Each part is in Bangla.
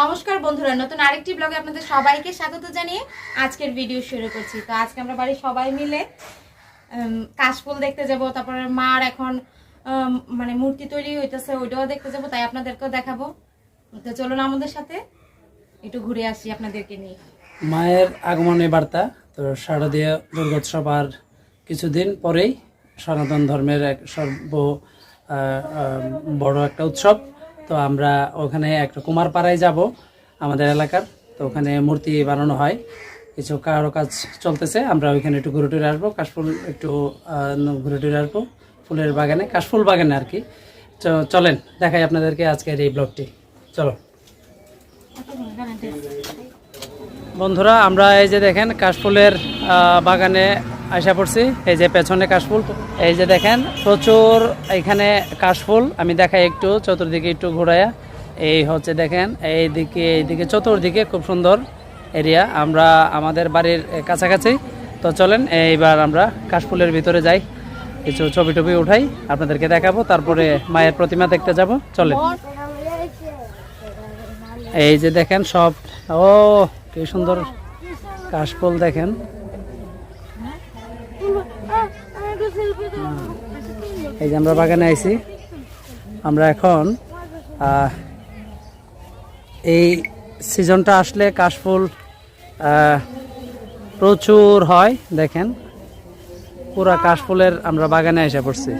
নমস্কার বন্ধুরা, নতুন আরেকটি ব্লগে আপনাদের সবাইকে স্বাগত জানিয়ে আজকের ভিডিও শুরু করছি। তো আজকে আমরা বাড়ির সবাই মিলে কাশফুল দেখতে যাব, তারপরে মার এখন মানে মূর্তি তৈরি হইতেছে, ওইটাও দেখতে যাব, তাই আপনাদেরকেও দেখাবো। তো চলুন আমাদের সাথে, একটু ঘুরে আসি আপনাদেরকে নিয়ে। মায়ের আগমনী বার্তা, তো শারদীয় দুর্গোৎসব আর কিছুদিন পরেই সনাতন ধর্মের এক সর্ব বড় একটা উৎসব। তো আমরা ওখানে একটা কুমারপাড়ায় যাব, আমাদের এলাকার। তো ওখানে মূর্তি বানানো হয়। কিছু কারও কাজ চলতেছে। আমরা ওইখানে একটু ঘুরে টুরে আসব। কাশফুল একটু ঘুরে টুরে আসব। ফুলের বাগানে, কাশফুল বাগানে আর কি। চলেন, দেখাই আপনাদেরকে আজকের এই ব্লগটি। চলো। বন্ধুরা, আমরা এই যে দেখেন, কাশফুলের বাগানে আসা পড়ছি এই যে পেছনে কাশফুল, এই যে দেখেন, প্রচুর এখানে কাশফুল। আমি দেখাই একটু, চতুর্দিকে একটু ঘোরায়া এই হচ্ছে দেখেন, এইদিকে এইদিকে, চতুর্দিকে খুব সুন্দর এরিয়া। আমরা আমাদের বাড়ির কাছাকাছি। তো চলেন, এইবার আমরা কাশফুলের ভিতরে যাই। কিছু ছবি টবি উঠাই, আপনাদেরকে দেখাবো, তারপরে মায়ের প্রতিমা দেখতে যাব। চলেন। এই যে দেখেন, সব ও, কি সুন্দর কাশফুল দেখেন। এই যে আমরা বাগানে আইছি। আমরা এখন এই সিজনটা আসলে কাশফুল প্রচুর হয়, দেখেন। পুরা কাশফুলের আমরা বাগানে এসে পড়ছি।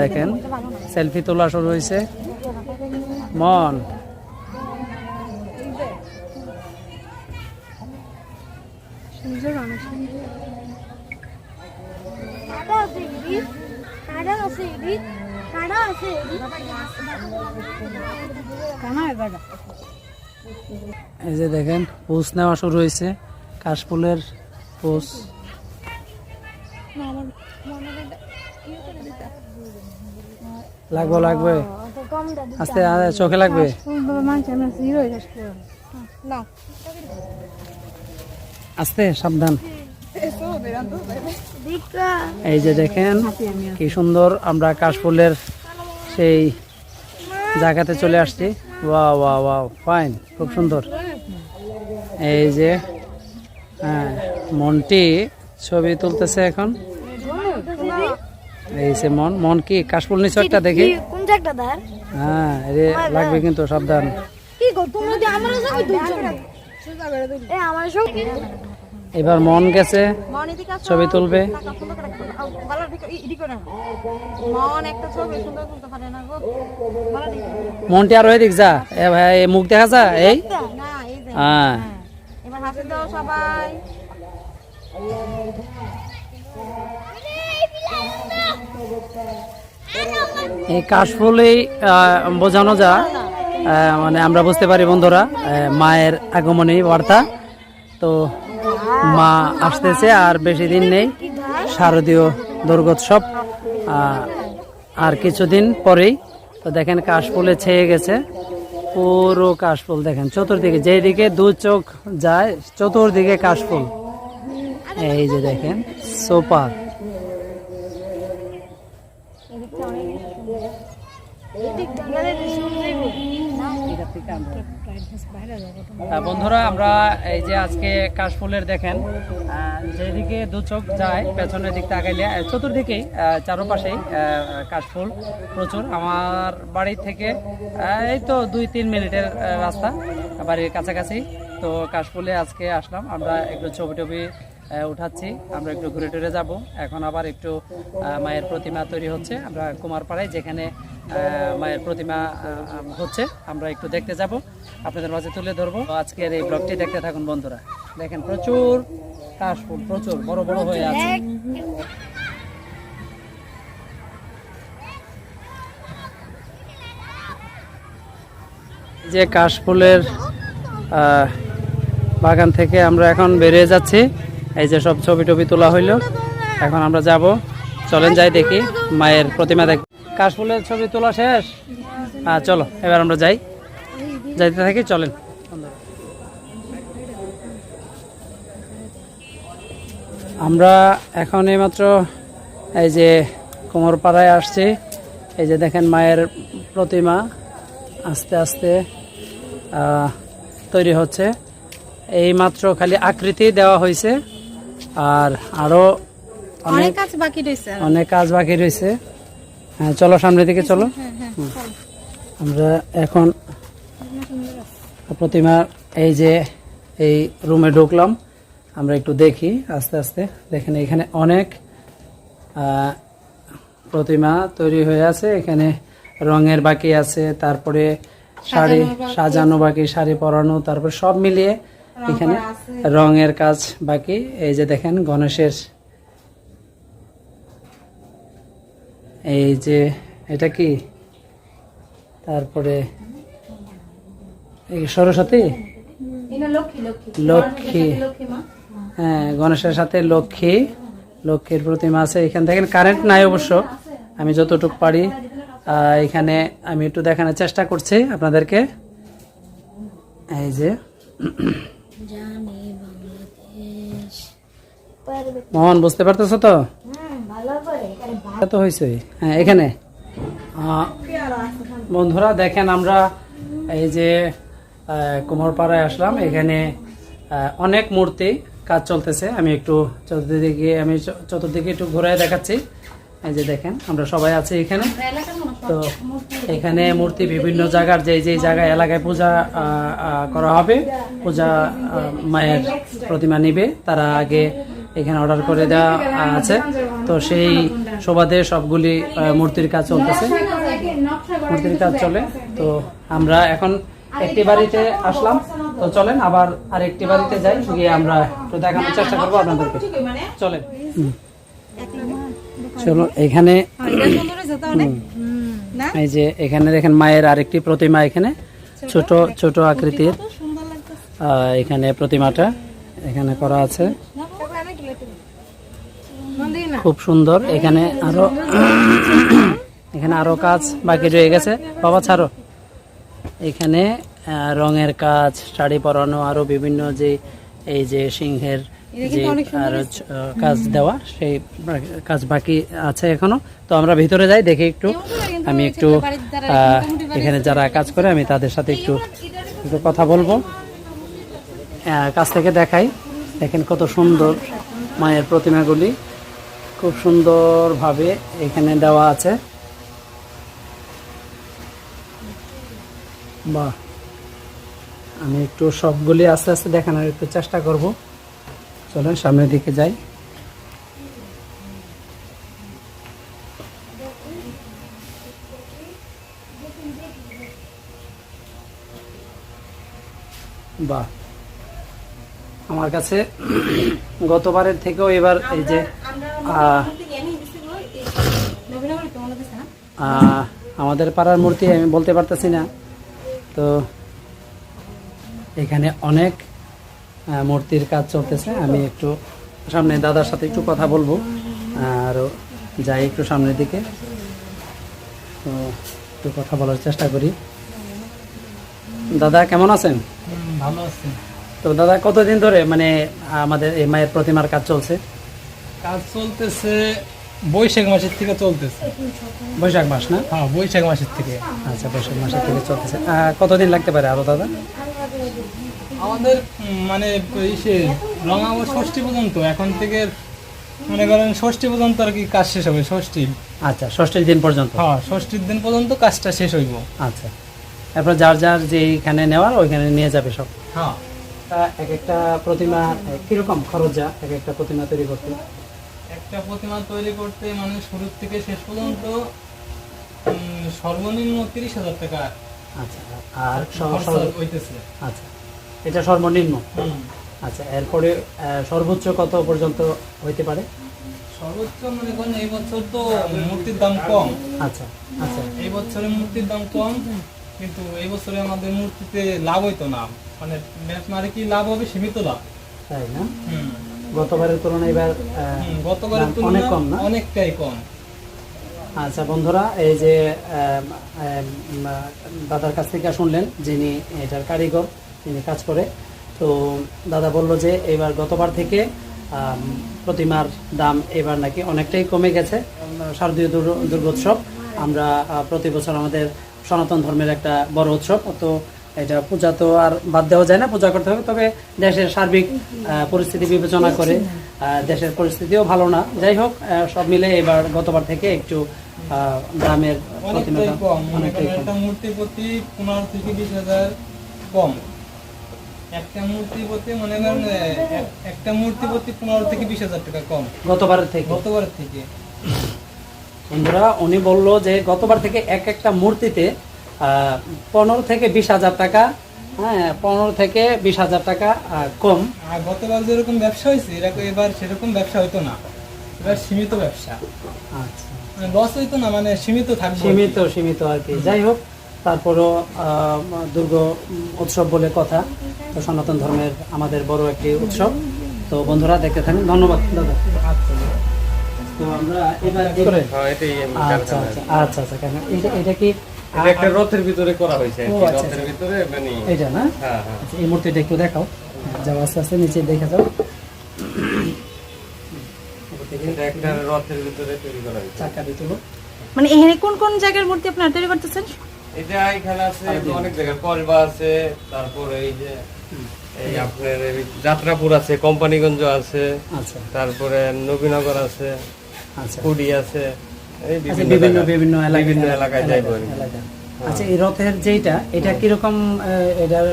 দেখেন, সেলফি তোলা শুরু হয়েছে মন। কাটা আছে এদিক আছে এদিক আছে এদিক এবারে? এই যে দেখেন পোষ নেওয়া শুরু হয়েছে কাশফুলের পোষ লাগবে লাগবে? আস্তে চোখে লাগবে? আস্তে সাবধান। এই যে দেখেন কি সুন্দর আমরা কাশফুলের সেই জায়গাতে চলে আসছি। ওয়া ওয়া ওয়া ফাইন খুব সুন্দর। এই যে হ্যাঁ মনটি ছবি তুলতেছে এখন। এই যে মন মন কি? কাশফুল নিচু একটা দেখি। কোন জায়গাটা দার হ্যাঁ রে লাগবে কিন্তু সাবধান। কি গো তোমরা যে আমার সঙ্গে। দুলছো এ আমার সঙ্গে। এবার মন গেছে ছবি তুলবে। মন মনটি আর ওই দিক যা। এ ভাই মুখ দেখা যা এই হ্যাঁ। সবাই। এই কাশফুলেই বোঝানো যা। মানে আমরা বুঝতে পারি বন্ধুরা মায়ের আগমনী বার্তা। তো মা আসতেছে আর বেশি দিন নেই। শারদীয় দুর্গোৎসব আর কিছুদিন পরেই। তো দেখেন কাশফুলে ছেয়ে গেছে। পুরো কাশফুল দেখেন, চতুর্দিকে যেদিকে দু চোখ যায়, চতুর্দিকে কাশফুল। এই যে দেখেন সোপার বন্ধুরা আমরা এই যে আজকে কাশফুলের দেখেন যেদিকে দু চোখ যায় পেছনের দিক তাকাইলে চতুর্দিকেই চারপাশেই কাশফুল প্রচুর। আমার বাড়ি থেকে এই তো দুই তিন মিনিটের রাস্তা বাড়ির কাছাকাছি। তো কাশফুলে আজকে আসলাম আমরা একটু ছবি টবি উঠাচ্ছি আমরা একটু ঘুরে টুরে যাব। এখন আবার একটু মায়ের প্রতিমা তৈরি হচ্ছে আমরা কুমারপাড়ায় যেখানে মায়ের প্রতিমা হচ্ছে। আমরা একটু দেখতে যাব। আপনাদের মাঝে তুলে ধরবো। আজকের এই ব্লগটি দেখতে থাকুন, বন্ধুরা। দেখেন, প্রচুর কাশফুল প্রচুর, বড় বড় হয়ে আছে। যে কাশফুলের বাগান থেকে আমরা এখন বেরিয়ে যাচ্ছি। এই যে সব ছবি টবি তোলা হইল। এখন আমরা যাব। চলেন যাই দেখি মায়ের প্রতিমা দেখ কাশফুলের ছবি তোলা শেষ? হ্যাঁ চলো এবার আমরা যাই। যাইতে থাকি চলেন। আমরা এখন এইমাত্র এই যে কোমরপাড়ায় আসছি। এই যে দেখেন মায়ের প্রতিমা আস্তে আস্তে আহ, তৈরি হচ্ছে। এই মাত্র খালি আকৃতি দেওয়া হয়েছে। আর আরও অনেক অনেক কাজ বাকি রয়েছে। অনেক কাজ বাকি রয়েছে। হ্যাঁ চলো সামনের দিকে চলো। আমরা এখন প্রতিমা এই যে এই রুমে ঢুকলাম আমরা একটু দেখি আস্তে আস্তে। দেখেন এখানে অনেক প্রতিমা তৈরি হয়ে আছে। এখানে রঙের বাকি আছে তারপরে শাড়ি সাজানো বাকি। শাড়ি পরানো তারপর সব মিলিয়ে এখানে রঙের কাজ বাকি। এই যে দেখেন গণেশের এই যে এটা কি? তারপরে এই সরস্বতী? লক্ষ্মী লক্ষ্মী। লক্ষ্মী। লক্ষ্মী মা। হ্যাঁ গণেশের সাথে লক্ষ্মী। লক্ষ্মীর প্রতিমা আছে এখানে দেখেন কারেন্ট নাই অবশ্য। আমি যতটুকু পারি। এখানে আমি একটু দেখানোর চেষ্টা করছি আপনাদেরকে। এই যে। মোহন বুঝতে পারতেছো তো? এটা তো হয়েছে। হ্যাঁ এখানে। বন্ধুরা, দেখেন আমরা এই যে কুমারপাড়ায় আসলাম। এখানে অনেক মূর্তি কাজ চলতেছে। আমি একটু চতুর্দিকে, আমি চতুর্দিকে একটু ঘুরে দেখাচ্ছি। এই যে দেখেন, আমরা সবাই আছি এখানে। তো এখানে মূর্তি বিভিন্ন জায়গার যে যে জায়গায় এলাকায় পূজা করা হবে, পূজা মায়ের প্রতিমা নিবে। তারা আগে এখানে অর্ডার করে দেওয়া আছে। তো সেই সুবাদে সবগুলি মূর্তির কাজ চলতেছে। মূর্তির কাজ চলে। তো আমরা এখন একটি বাড়িতে আসলাম। তো চলেন, আবার আরেকটি বাড়িতে যাই, গিয়ে আমরা একটু দেখানোর চেষ্টা করব আপনাদেরকে। চলেন। চলো, এখানে তো এই যে এখানে দেখেন, মায়ের আরেকটি প্রতিমা এখানে। ছোট ছোট আকৃতির। এখানে প্রতিমাটা এখানে করা আছে। খুব সুন্দর। এখানে আরও এখানে আরও কাজ বাকি রয়ে গেছে। বাবা ছাড়ো। এখানে রঙের কাজ শাড়ি পরানো আরও বিভিন্ন যে এই যে সিংহের যে আরও কাজ দেওয়া সেই কাজ বাকি আছে এখনও। তো আমরা ভিতরে যাই দেখি একটু। আমি একটু এখানে যারা কাজ করে আমি তাদের সাথে একটু একটু কথা বলব। কাছ থেকে দেখাই। দেখেন কত সুন্দর মায়ের প্রতিমাগুলি। খুব সুন্দরভাবে এখানে দেওয়া আছে। বাহ। আমি একটু সবগুলি আস্তে আস্তে দেখানোর একটু চেষ্টা করব। চলেন সামনের দিকে যাই। বাহ। আমার কাছে গতবারের থেকেও এবার এই যে আমাদের পাড়ার মূর্তি আমি বলতে পারতেছি না। তো এখানে অনেক মূর্তির কাজ চলতেছে। আমি একটু সামনে দাদার সাথে একটু কথা বলব। আর যাই একটু সামনের দিকে। তো একটু কথা বলার চেষ্টা করি। দাদা কেমন আছেন? ভালো আছেন তো দাদা কতদিন ধরে মানে আমাদের এই মায়ের প্রতিমার কাজ চলছে? কাজ চলতেছে বৈশাখ মাসের থেকে চলতেছে। বৈশাখ মাস না? হ্যাঁ বৈশাখ মাসের থেকে। আচ্ছা বৈশাখ মাসের থেকে চলতেছে। কতদিন লাগতে পারে আরও দাদা? আমাদের মানে ইসে রঙাবো ষষ্ঠী পর্যন্ত। এখন থেকে মনে করেন ষষ্ঠী পর্যন্ত আর কি কাজ শেষ হবে ষষ্ঠী। আচ্ছা ষষ্ঠীর দিন পর্যন্ত? হ্যাঁ ষষ্ঠীর দিন পর্যন্ত কাজটা শেষ হইব। আচ্ছা। তারপর যার যার যেইখানে নেওয়ার ওইখানে নিয়ে যাবে সব? হ্যাঁ। এক একটা প্রতিমা কীরকম খরচ যা এক একটা প্রতিমা তৈরি করতে? একটা প্রতিমা তৈরি করতে মানে শুরু থেকে শেষ পর্যন্ত সর্বনিম্ন তিরিশ হাজার টাকা আচ্ছা আর হইতেছে। আচ্ছা এটা সর্বনিম্ন। আচ্ছা এরপরে সর্বোচ্চ কত পর্যন্ত হইতে পারে? সর্বোচ্চ মনে করেন এই বছর তো মূর্তির দাম কম। আচ্ছা আচ্ছা। এই বছরে মূর্তির দাম কম কিন্তু এই বছরে আমাদের মূর্তিতে লাভ হইতো না। মানে ব্যাট মারে কি লাভ হবে? সীমিত লাভ। তাই না? হুম। গতবারের তুলনায় এবার গতবারের অনেক কম না? অনেকটাই কম। আচ্ছা বন্ধুরা এই যে দাদার কাছ থেকে শুনলেন যিনি এটার কারিগর তিনি কাজ করে তো দাদা বলল যে এবার গতবার থেকে প্রতিমার দাম এবার নাকি অনেকটাই কমে গেছে শারদীয় দুর্গ- দুর্গোৎসব। আমরা প্রতি বছর আমাদের সনাতন ধর্মের একটা বড় উৎসব তো এটা পূজা তো আর বাদ দেওয়া যায় না পূজা করতে হবে। তবে দেশের সার্বিক পরিস্থিতি বিবেচনা করে দেশের পরিস্থিতিও ভালো না। যাই হোক সব মিলে এবার গতবার থেকে একটু গ্রামের কম। অনেকটাই করেন কম। একটা মূর্তি প্রতি পনেরো থেকে বিশ হাজার কম। একটা মূর্তি প্রতি মনে করেন একটা মূর্তি প্রতি পনেরো থেকে বিশ হাজার টাকা কম। গতবারের থেকে। গতবারের থেকে। বন্ধুরা উনি বলল যে গতবার থেকে এক একটা মূর্তিতে পনেরো থেকে বিশ হাজার টাকা হ্যাঁ পনেরো থেকে বিশ হাজার টাকা কম। আর গতবার যেরকম ব্যবসা হয়েছে এরকম এবার সেরকম ব্যবসা হইতো না। এবার সীমিত ব্যবসা। আচ্ছা। মানে লস হইতো না মানে সীমিত থাকবে। সীমিত সীমিত আর কি। যাই হোক তারপরও আহ, দুর্গ উৎসব বলে কথা। তো সনাতন ধর্মের আমাদের বড় একটি উৎসব। তো বন্ধুরা দেখতে থাকুন। ধন্যবাদ দাদা। আচ্ছা। তো আমরা এবার হ্যাঁ, আচ্ছা আচ্ছা আচ্ছা আচ্ছা। কেন? এটা এটা কি এটা একটা রথের ভিতরে করা হয়েছে। আচ্ছা, রথের আচ্ছা। ভিতরে মানে এটা না? হ্যাঁ হ্যাঁ। আচ্ছা এই মূর্তিটা একটু দেখাও। যাও আস্তে আস্তে নিচে দেখে যাও। একটা রথের ভিতরে তৈরি করা হয়েছে। চাকা দিয়ে মানে এখানে কোন কোন জায়গার মূর্তি আপনারা তৈরি করতেছেন? এটা এখানে আছে অনেক কলবা আছে তারপর এই যে এই আপনার যাত্রাপুর আছে কোম্পানিগঞ্জ আছে আচ্ছা। তারপরে নবীনগর আছে আচ্ছা। কুড়ি আছে। বিভিন্ন বিভিন্ন বিভিন্ন এলাকায় যাইব। আচ্ছা এই রথের যেটা এটা কীরকম আহ, এটার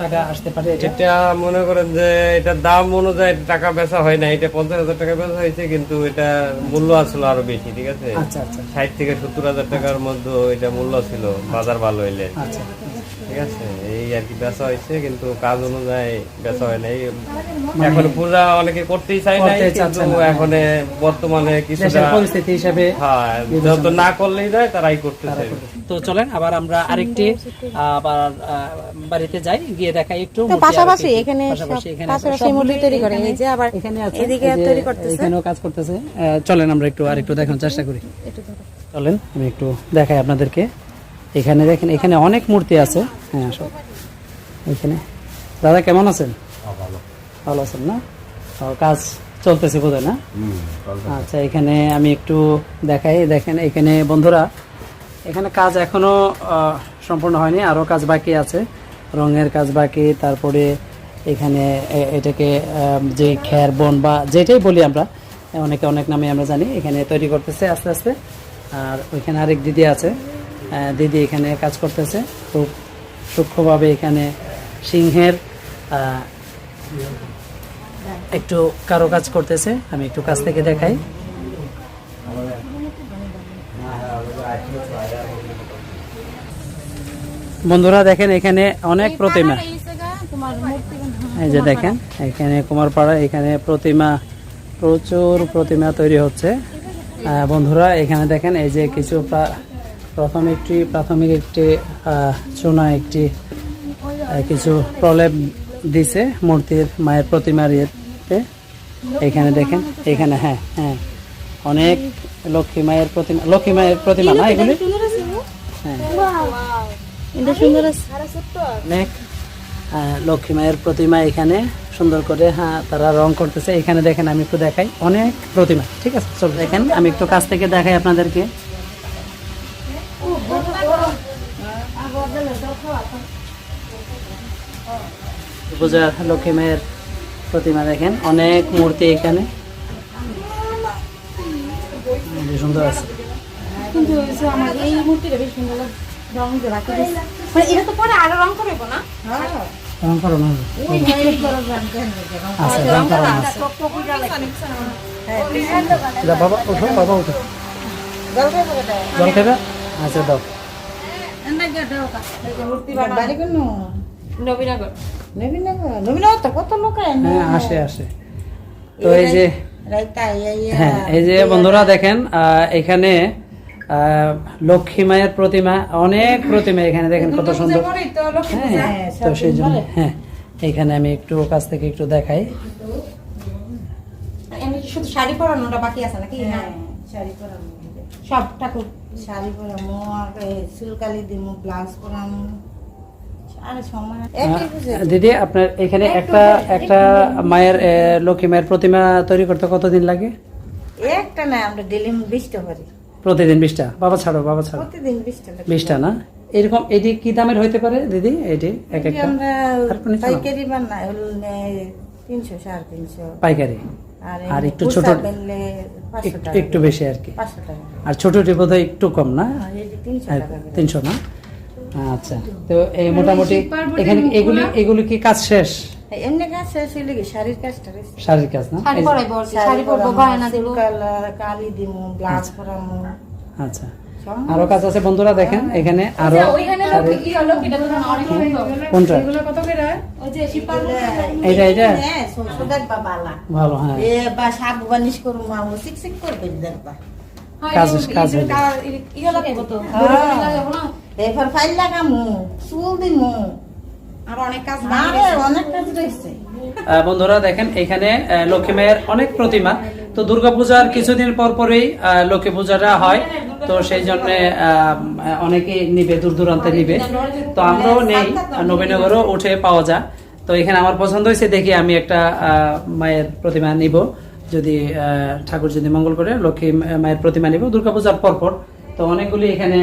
টাকা আসতে পারে এটা? এটা মনে করেন যে এটার দাম অনুযায়ী টাকা বেচা হয় না। এটা পঞ্চাশ হাজার টাকা বেচা হয়েছে কিন্তু এটা মূল্য আসলো আরও বেশি ঠিক আছে? আচ্ছা আচ্ছা ষাট থেকে সত্তর হাজার টাকার মধ্যে এটা মূল্য ছিল বাজার ভালো হইলে। আচ্ছা। ঠিক আছে? আর কি বেচা হয়েছে কিন্তু কাজ অনুযায়ী বেচা হয় না এই এখন পূজা অনেকে করতেই মানে চাচ্ছে কিন্তু। এখন বর্তমানে কিছুটা পরিস্থিতি হিসাবে হ্যাঁ যত না করলেই যায় তারাই করতেছে তো চলেন আবার আমরা আরেকটি আবার বাড়িতে যাই গিয়ে দেখাই একটু পাশাপাশি এখানে পাশাপাশি মূর্তি তৈরি করে এই যে আবার এখানে আছে এদিকে তৈরি করতেছে। এখানেও কাজ করতেছে। চলেন আমরা একটু আর একটু দেখানোর চেষ্টা করি। চলেন আমি একটু দেখাই আপনাদেরকে। এখানে দেখেন এখানে অনেক মূর্তি আছে। হ্যাঁ সব এখানে। দাদা কেমন আছেন? ভালো। আছেন না? কাজ চলতেছে বোধহয় না? আচ্ছা এখানে আমি একটু দেখাই। দেখেন এখানে বন্ধুরা এখানে কাজ এখনও সম্পূর্ণ হয়নি আরও কাজ বাকি আছে। রঙের কাজ বাকি তারপরে এখানে এটাকে যে খ্যার বন বা যেটাই বলি আমরা অনেকে অনেক নামে আমরা জানি এখানে তৈরি করতেছে আস্তে আস্তে। আর ওইখানে আরেক দিদি আছে দিদি এখানে কাজ করতেছে। খুব সূক্ষ্মভাবে এখানে সিংহের একটু কারও কাজ করতেছে আমি একটু কাছ থেকে দেখাই। বন্ধুরা দেখেন এখানে অনেক প্রতিমা। এই যে দেখেন এখানে কুমারপাড়া এখানে প্রতিমা প্রচুর প্রতিমা তৈরি হচ্ছে। বন্ধুরা এখানে দেখেন এই যে কিছু প্রা- প্রথম একটি প্রাথমিক একটি আহ, চুনা একটি কিছু প্রলেপ দিছে মূর্তির মায়ের প্রতিমার ইয়েতে। এখানে দেখেন এখানে হ্যাঁ হ্যাঁ। অনেক লক্ষ্মী মায়ের প্রতিমা লক্ষ্মী মায়ের প্রতিমা না এগুলি? হ্যাঁ। সুন্দর অনেক লক্ষ্মী মায়ের প্রতিমা এখানে সুন্দর করে হ্যাঁ তারা রং করতেছে। এখানে দেখেন আমি একটু দেখাই। অনেক প্রতিমা ঠিক আছে? চল দেখেন আমি একটু কাছ থেকে দেখাই আপনাদেরকে। পূজার লক্ষ্মী মায়ের প্রতিমা দেখেন। অনেক মূর্তি এখানে। সুন্দর আছে। কিন্তু আমার এই মূর্তিটা বেশ সুন্দর রং দিয়ে মানে এটা তো পরে আরও রং করব না? রং করো না আচ্ছা রং করো না আচ্ছা। বাবা উঠো বাবা উঠো জল খাবে আচ্ছা দাও। নবীনগর। কত লোক হ্যাঁ আসে আসে। তো এই যে হ্যাঁ এই যে বন্ধুরা দেখেন এখানে লক্ষ্মী মায়ের প্রতিমা অনেক প্রতিমা এখানে দেখেন কত সুন্দর। হ্যাঁ তো সেই জন্য হ্যাঁ এখানে আমি একটু কাছ থেকে একটু দেখাই। শুধু শাড়ি পরানোটা বাকি আছে নাকি? হ্যাঁ শাড়ি পরামো সব ঠাকুর। শাড়ি পরামো আর চুলকালি দিমু ব্লাউজ পরামো আর সময় আহ, একই বুঝে দিদি আপনার এখানে একটা একটা মায়ের লক্ষ্মী মায়ের প্রতিমা তৈরি করতে কতদিন লাগে? একটা না আমরা ডেলি বিশটা পারি প্রতিদিন বিশটা? বাবা ছাড়ো বাবা ছাড়ো। প্রতিদিন বিশ টাকা বিশটা না? এরকম এটি কি দামের হইতে পারে দিদি? এটি এক একটা? আমরা আর না? পাইকারি তিনশো সাড়ে তিনশো। পাইকারি? আর একটু ছোট- একটু- বেশি আর কি। আর ছোটটি বোধ একটু কম না? আর এই যে তিনশো আর টাকা করে। তিনশো না? আচ্ছা তো এই মোটামুটি এখানে এগুলি এগুলি কি কাজ শেষ? এমনি কাজ শেষ হইলে কি শাড়ির কাজটা শাড়ির কাজ না? শাড়ি পরাইবো আর শাড়ি পরবো গয়না দিব কালি দিমু ব্লাউজ পরামু। আচ্ছা। আরও কাজ আছে বন্ধুরা দেখেন এখানে আরও ওইখানে শাড়ি- এটা তো অনেক সুন্দর কোনটা? ওই যে শিপার এইটা এইটা? হ্যাঁ ভালো হ্যাঁ। দেখবা। কাজ কাজ এরপর ফাইল লাগামু চুল দিমু। আর অনেক কাজ আরে অনেক কাজ রয়েছে। বন্ধুরা দেখেন এখানে লক্ষ্মী মায়ের অনেক প্রতিমা। তো দুর্গাপূজার কিছুদিন পর পরেই লক্ষ্মী পূজাটা হয়। তো সেই জন্য অনেকেই নিবে দূর দূরান্তে নিবে। তো আমরাও নেই নবীনগরও উঠে পাওয়া যায়। তো এখানে আমার পছন্দ হয়েছে দেখি আমি একটা মায়ের প্রতিমা নিব। যদি ঠাকুর যদি মঙ্গল করে লক্ষ্মী মায়ের প্রতিমা নিব। দুর্গাপূজার পর পর তো অনেকগুলি এখানে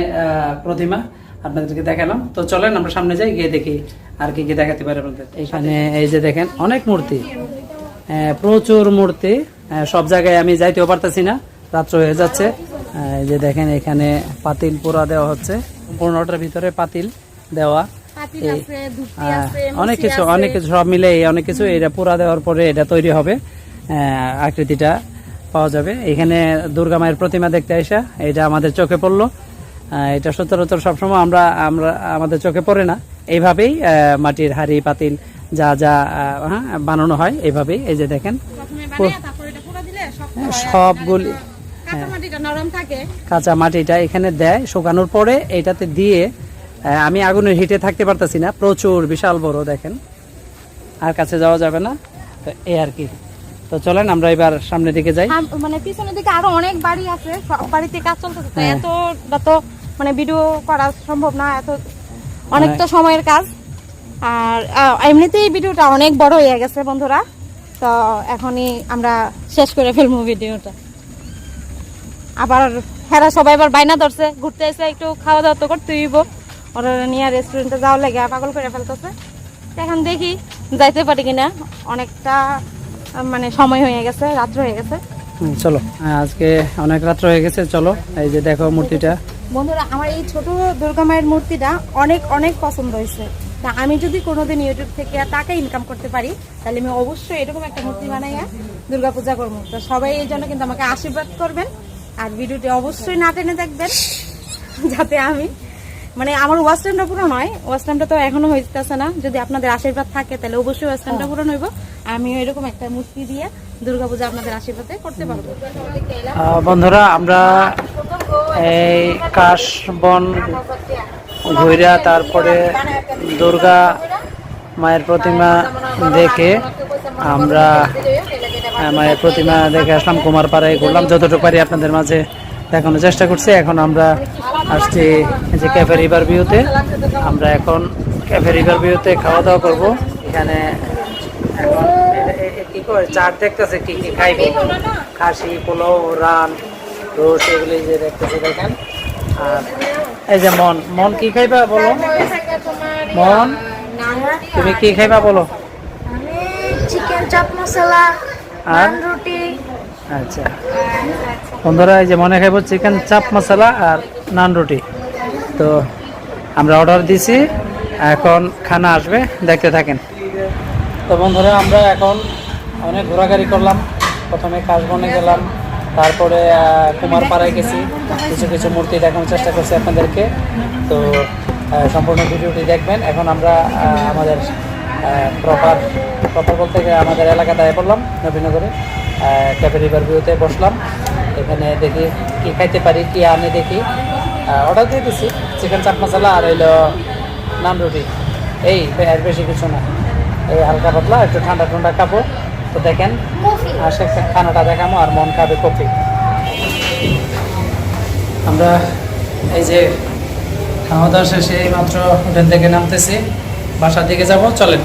প্রতিমা। আপনাদেরকে দেখালাম। তো চলেন আমরা সামনে যাই গিয়ে দেখি আর কি কি দেখাতে পারে আপনাদের। এখানে এই যে দেখেন অনেক মূর্তি। প্রচুর মূর্তি। সব জায়গায় আমি যাইতেও পারতেছি না রাত্র হয়ে যাচ্ছে। এই যে দেখেন এখানে পাতিল পোড়া দেওয়া হচ্ছে। পনেরোটার ভিতরে পাতিল দেওয়া। অনেক কিছু অনেক কিছু সব মিলে এই অনেক কিছু। এটা পোড়া দেওয়ার পরে এটা তৈরি হবে। আকৃতিটা পাওয়া যাবে। এখানে দুর্গা মায়ের প্রতিমা দেখতে আসা এটা আমাদের চোখে পড়ল। এটা সচরাচর সবসময় আমরা আমরা আমাদের চোখে পড়ে না। এইভাবেই মাটির হাড়ি পাতিল যা যা হ্যাঁ বানানো হয় এইভাবেই। এই যে দেখেন হয় সবগুলি কাঁচা মাটিটা কাঁচা মাটিটা এখানে দেয় শুকানোর পরে এটাতে দিয়ে আমি আগুনের হিটে থাকতে পারতেছি না। প্রচুর বিশাল বড় দেখেন। আর কাছে যাওয়া যাবে না। তো এই আর কি। তো চলেন আমরা এবার সামনের দিকে যাই। মানে পিছনের দিকে আরও অনেক বাড়ি আছে সব বাড়িতে কাজ চলতেছে তো হ্যাঁ। এতটা তো মানে ভিডিও করা সম্ভব না এত অনেক তো সময়ের কাজ। আর এমনিতেই ভিডিওটা অনেক বড় হয়ে গেছে বন্ধুরা তো এখনই আমরা শেষ করে ফেলব ভিডিওটা আবার হেরা সবাই আবার বাইনা ধরছে ঘুরতে এসে একটু খাওয়া দাওয়া তো করতে হইব। ওরা নিয়ে রেস্টুরেন্টে যাওয়া লাগে পাগল করে ফেলতেছে। এখন দেখি যাইতে পারি কিনা অনেকটা মানে সময় হয়ে গেছে রাত্র হয়ে গেছে। চলো। আজকে অনেক রাত্র হয়ে গেছে চলো। এই যে দেখো মূর্তিটা। বন্ধুরা আমার এই ছোট দুর্গা মায়ের মূর্তিটা অনেক অনেক পছন্দ হয়েছে। তা আমি যদি কোনোদিন ইউটিউব থেকে টাকা ইনকাম করতে পারি তাহলে আমি অবশ্যই এরকম একটা মূর্তি বানাইয়া দুর্গা পূজা করব। তো সবাই এই জন্য কিন্তু আমাকে আশীর্বাদ করবেন। আর ভিডিওটি অবশ্যই না টেনে দেখবেন যাতে আমি মানে আমার ওয়েস্টার্নটা পূরণ হয় ওয়েস্টার্নটা তো এখনও হইতেছে না। যদি আপনাদের আশীর্বাদ থাকে, তাহলে অবশ্যই ওয়েস্টার্নটা পূরণ হইব আমিও এরকম একটা মূর্তি দিয়ে দুর্গা পূজা আপনাদের আশীর্বাদে করতে পারব। বন্ধুরা, আমরা এই কাশ বন ঘুরা তারপরে দুর্গা মায়ের প্রতিমা দেখে আমরা মায়ের প্রতিমা দেখে আসলাম, কুমারপাড়ায় ঘুরলাম। যতটুকু পারি আপনাদের মাঝে দেখানোর চেষ্টা করছি। এখন আমরা আসছি যে ক্যাফে রিভার ভিউতে আমরা এখন ক্যাফে রিভার ভিউতে খাওয়া দাওয়া করব। এখানে এখন কি করে? চাট দেখতেছে কি কি খাইব? খাসি পোলাও রান রোস এগুলি যে দেখতেছে দেখেন। আর এই যে মন মন কি খাইবা বলো? মন তুমি কি খাইবা বলো? চিকেন চাপ মশলা আর? রুটি আচ্ছা। বন্ধুরা, এই যে মনে খাইব চিকেন চাপ মশলা আর নান রুটি। তো আমরা অর্ডার দিছি, এখন খানা আসবে, দেখতে থাকেন। তো বন্ধুরা, আমরা এখন অনেক ঘোরাঘুরি করলাম। প্রথমে কাশবনে গেলাম, তারপরে কুমারপাড়ায় গেছি। কিছু কিছু মূর্তি দেখানোর চেষ্টা করছি আপনাদেরকে। তো সম্পূর্ণ ভিডিওটি দেখবেন। এখন আমরা আমাদের প্রপার প্রপার বলতে আমাদের এলাকাতে আয় পড়লাম, নবীনগরে। ক্যাফে রিভার ভিউতে বসলাম। এখানে দেখি কি খাইতে পারি কি আনি দেখি। অর্ডার দিয়ে দিছি চিকেন চাপ মশলা আর হইল নান রুটি। এই আর বেশি কিছু না। এই হালকা পাতলা একটু ঠান্ডা ঠান্ডা খাব। তো দেখেন আর সে খানাটা দেখামো আর মন খাবে কফি আমরা এই যে খাওয়া দাওয়া শেষে এই মাত্র হোটেল থেকে নামতেছি। বাসার দিকে যাব চলেন।